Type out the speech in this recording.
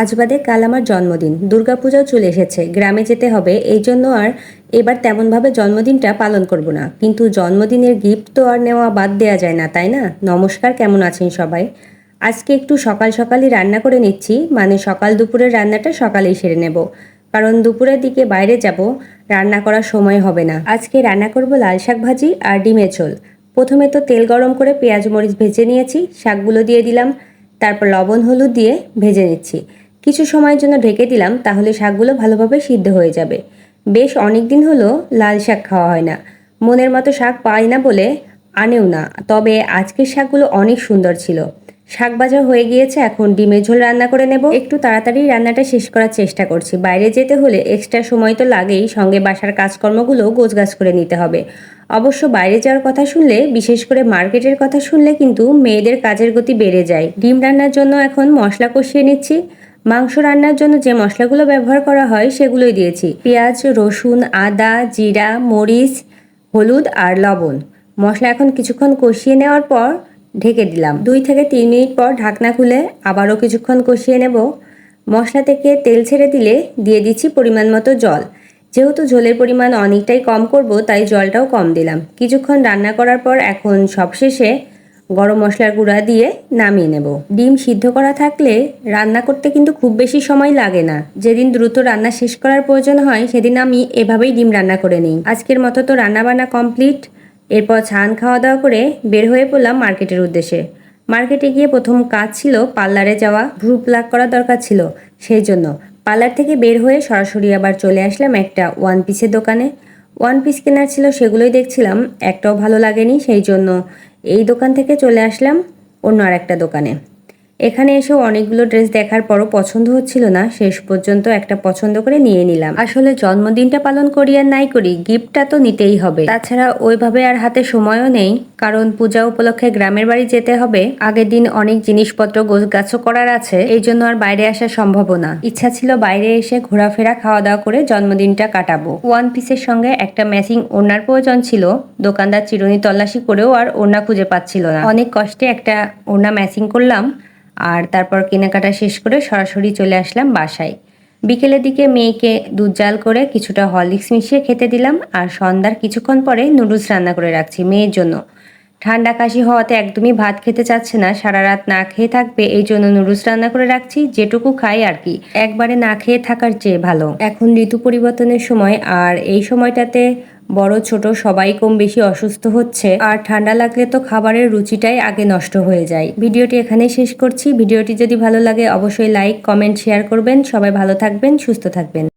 আজ বাদে কাল আমার জন্মদিন। দুর্গাপূজাও চলে এসেছে। গ্রামে যেতে হবে, এই জন্য আর এবার তেমনভাবে জন্মদিনটা পালন করব না। কিন্তু জন্মদিনের গিফট তো আর নেওয়া বাদ দেওয়া যায় না, তাই না? নমস্কার, কেমন আছেন সবাই? আজকে একটু সকাল সকালই রান্না করে নিচ্ছি মানে সকাল দুপুরের রান্নাটা সকালেই সেরে নেব। কারণ দুপুরের দিকে বাইরে যাব, রান্না করার সময় হবে না। আজকে রান্না করব লাল শাক ভাজি আর ডিমের ঝোল। প্রথমে তো তেল গরম করে পেঁয়াজ, মরিচ ভেজে নিয়েছি, শাকগুলো দিয়ে দিলাম। তারপর লবণ, হলুদ দিয়ে ভেজে নিচ্ছি। কিছু সময়ের জন্য ঢেকে দিলাম, তাহলে শাকগুলো ভালোভাবে সিদ্ধ হয়ে যাবে। বেশ অনেক দিন হলো লাল শাক খাওয়া হয় না। মনের মতো শাক পাই না বলে আনেও না। তবে আজকের শাকগুলো অনেক সুন্দর ছিল। শাক ভাজা হয়ে গিয়েছে, এখন ডিমের ঝোল রান্না করে নেব। একটু তাড়াতাড়ি রান্নাটা শেষ করার চেষ্টা করছি। বাইরে যেতে হলে এক্সট্রা সময় তো লাগেই, সঙ্গে বাসার কাজকর্মগুলো গোছগাছ করে নিতে হবে। অবশ্য বাইরে যাওয়ার কথা শুনলে, বিশেষ করে মার্কেটের কথা শুনলে কিন্তু মেয়েদের কাজের গতি বেড়ে যায়। ডিম রান্নার জন্য এখন মশলা কষিয়ে নিচ্ছি। মাংস রান্নার জন্য যে মশলাগুলো ব্যবহার করা হয় সেগুলোই দিয়েছি। পেঁয়াজ, রসুন, আদা, জিরা, মরিচ, হলুদ আর লবণ। মশলা এখন কিছুক্ষণ কষিয়ে নেওয়ার পর ঢেকে দিলাম। দুই থেকে তিন মিনিট পর ঢাকনা খুলে আবারও কিছুক্ষণ কষিয়ে নেব। মশলা থেকে তেল ছেড়ে দিলে দিয়ে দিচ্ছি পরিমাণ মতো জল। যেহেতু ঝোলের পরিমাণ অনেকটাই কম করব, তাই জলটাও কম দিলাম। কিছুক্ষণ রান্না করার পর এখন সবশেষে গরম মশলার গুঁড়া দিয়ে নামিয়ে নেব। ডিম সিদ্ধ করা থাকলে রান্না করতে কিন্তু খুব বেশি সময় লাগে না। যেদিন দ্রুত রান্না শেষ করার প্রয়োজন হয়, সেদিন আমি এভাবেই ডিম রান্না করে নিই। আজকের মতো তো রান্না বান্না কমপ্লিট। এরপর ছান খাওয়া দাওয়া করে বের হয়ে পড়লাম মার্কেটের উদ্দেশ্যে। মার্কেটে গিয়ে প্রথম কাজ ছিল পার্লারে যাওয়া। ভ্রু প্লাক করা দরকার ছিল, সেই জন্য। পার্লার থেকে বের হয়ে সরাসরি আবার চলে আসলাম একটা ওয়ান পিসের দোকানে। ওয়ান পিস কেনার ছিল সেগুলোই দেখছিলাম, একটাও ভালো লাগেনি, সেই জন্য এই দোকান থেকে চলে আসলাম অন্য আর একটা দোকানে। এখানে এসেও অনেকগুলো ড্রেস দেখার পরও পছন্দ হচ্ছিল না। শেষ পর্যন্ত একটা পছন্দ করে নিয়ে নিলাম। আসলে জন্মদিনটা পালন করি আর নাই করি, গিফটটা তো নিতেই হবে। তাছাড়া ওইভাবে আর হাতে সময়ও নেই, কারণ পূজা উপলক্ষে গ্রামের বাড়ি যেতে হবে। আগের দিন অনেক জিনিসপত্র গোছগাছও করার আছে, এই জন্য আর বাইরে আসা সম্ভব না। ইচ্ছা ছিল বাইরে এসে ঘোরাফেরা খাওয়া দাওয়া করে জন্মদিনটা কাটাবো। ওয়ান পিসের সঙ্গে একটা ম্যাচিং ওড়নার প্রয়োজন ছিল। দোকানদার চিরুনি তল্লাশি করেও আর ওড়না খুঁজে পাচ্ছিল না। অনেক কষ্টে একটা ওড়না ম্যাচিং করলাম। আর তারপর কেনাকাটা শেষ করে সরাসরি চলে আসলাম বাসায়। বিকেলের দিকে মেয়েকে দুধ জাল করে কিছুটা হরলিক্স মিশিয়ে খেতে দিলাম আর সন্ধ্যার কিছুক্ষণ পরে নুডলস রান্না করে রাখছি মেয়ের জন্য। ঠান্ডা কাশি হওয়াতে একদমই ভাত খেতে চাচ্ছে না, সারা রাত না খেয়ে থাকবে, এই জন্য নুডলস রান্না করে রাখছি, যেটুকু খাই আর কি। একবারে না খেয়ে থাকার চেয়ে ভালো। এখন ঋতু পরিবর্তনের সময়, আর এই সময়টাতে বড়, ছোট সবাই কম বেশি অসুস্থ হচ্ছে, আর ঠান্ডা লাগলে তো খাবারের রুচিটাই আগে নষ্ট হয়ে যায়। ভিডিওটি এখানেই শেষ করছি। ভিডিওটি যদি ভালো লাগে, অবশ্যই লাইক, কমেন্ট, শেয়ার করবেন। সবাই ভালো থাকবেন, সুস্থ থাকবেন।